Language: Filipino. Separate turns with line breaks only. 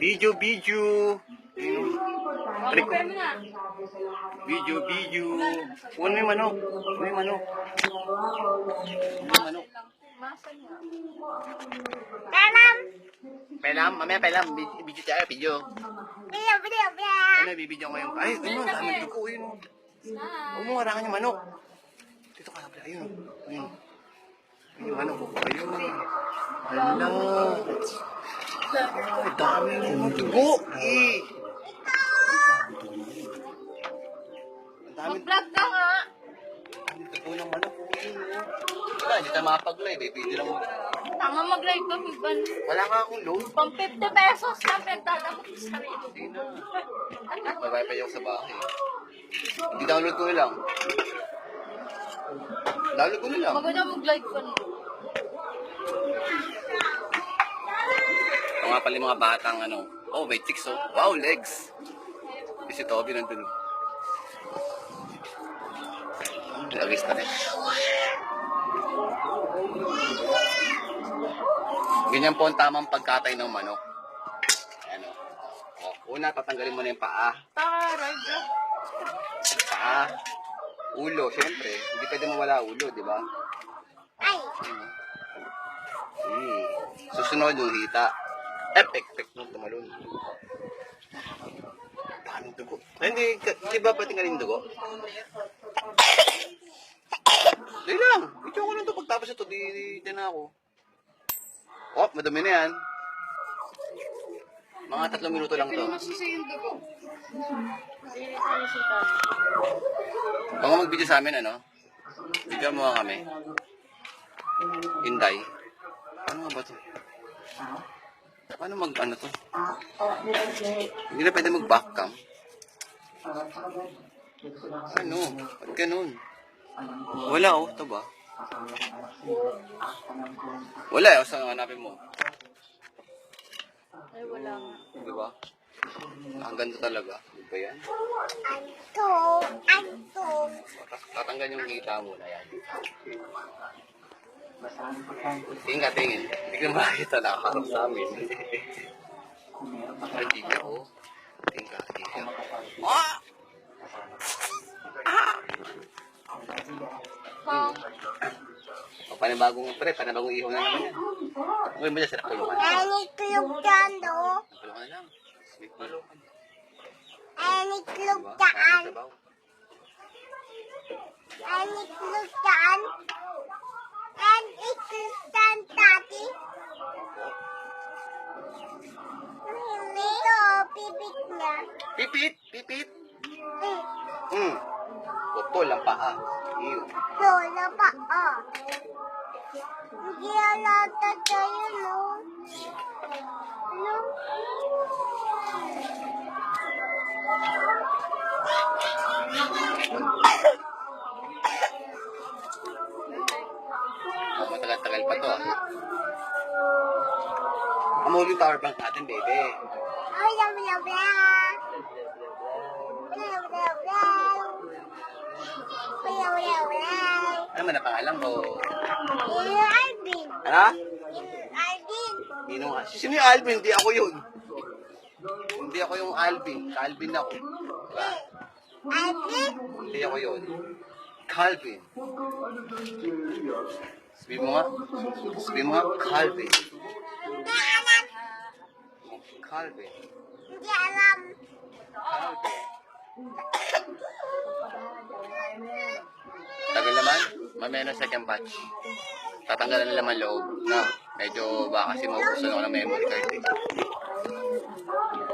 Video, video. Trick. Video, video. Kunin mo yung manok. Kunin mo yung manok. Yung manok.
Tanam.
Pelam, mamaya pelam. Video tayo, video.
Bila, bila, bila.
Ano, bibidyo ko yung... Ay, ayun, dami dugo, ayun. Huwag mo harangan yung manok. Dito ka, kabila, ayun. oh. Ayun. Ayun manok, oh. ayun. Hala. Ay, dami yung dugo. Eh. Ang dami
Mag-vlog ka nga.
ang dugo ng manok. oh. Oh. Wala, hindi tayo makapag-live. Eh, video lang.
Tama mag-live ka, Piban.
Wala nga akong load.
Pang 50 pesos na pinagdadamot sa sarili.
Hindi na. May wifi ako sa bahay. Hindi download ko na lang. Download ko na lang.
Maganda mag-live ka na.
Ito nga pala yung mga batang ano. Oh, may chicks oh. Wow, legs. Di si Toby nandun. oh. Lagis na rin. Ganyan po ang tamang pagkatay ng manok. Ano? Oh, una, tatanggalin mo na yung paa.
Taray ka.
Paa. Ulo, siyempre. Hindi pwede mawala ulo, di ba?
Ay.
Hmm. Susunod yung hita. Eh, pek-pek nung tumalon. Daming dugo. Ay, hindi, di ba pati galing dugo? Di lang. Ito ko lang to. Pagtapos ito, di, di, di na ako. Oh, madami na yan. Mga tatlong minuto lang to. Kung mag-video sa amin, ano? Video mo nga kami. Inday. Ano nga ba to? Paano mag, ano to? Hindi na pwede mag-backcam. Ano? Ba't ganun? Wala oh, ito ba? Wala eh, saan hanapin mo?
Ay, wala nga.
Di ba? Ang ganda talaga. Di ba yan?
Anto. Anto.
Tat- Tatanggan yung hita mo na yan. Tingin ka, tingin. Hindi ka makakita nakakarap sa amin. Ay, di ka, oh. Tingin ka, tingin ka. Ah!
Ha?
O, panibagong, pre, panibagong ihaw na naman yan. Uy, mo dyan, sarap tulungan.
Any club dyan, do?
Tulungan na lang. Sweet malo.
Club
Diba?
dyan? Any club dyan? Pipit!
Pipit! Hmm. Putol ang paa. Ew.
Lola pa, ah. Hindi alata tayo, no? No?
Matagal-tagal pa to, ah. Amuli yung power bank natin, bebe.
Ay, bla, bla, bla.
Ano man ang pangalan ko?
Eh, Alvin.
Ha?
Alvin.
Nino nga. Sino yung Alvin? Hindi ako yun. Hindi ako yung Alvin. Calvin ako. Diba?
Alvin?
Hindi ako yun. Calvin. Sabihin mo nga. Sabihin mo nga, Calvin.
Hindi alam.
Calvin.
Hindi alam.
Calvin. Tagal naman. Mamaya na second batch. Tatanggalan na naman loob. No? Medyo baka kasi maubusan ako ng memory card eh.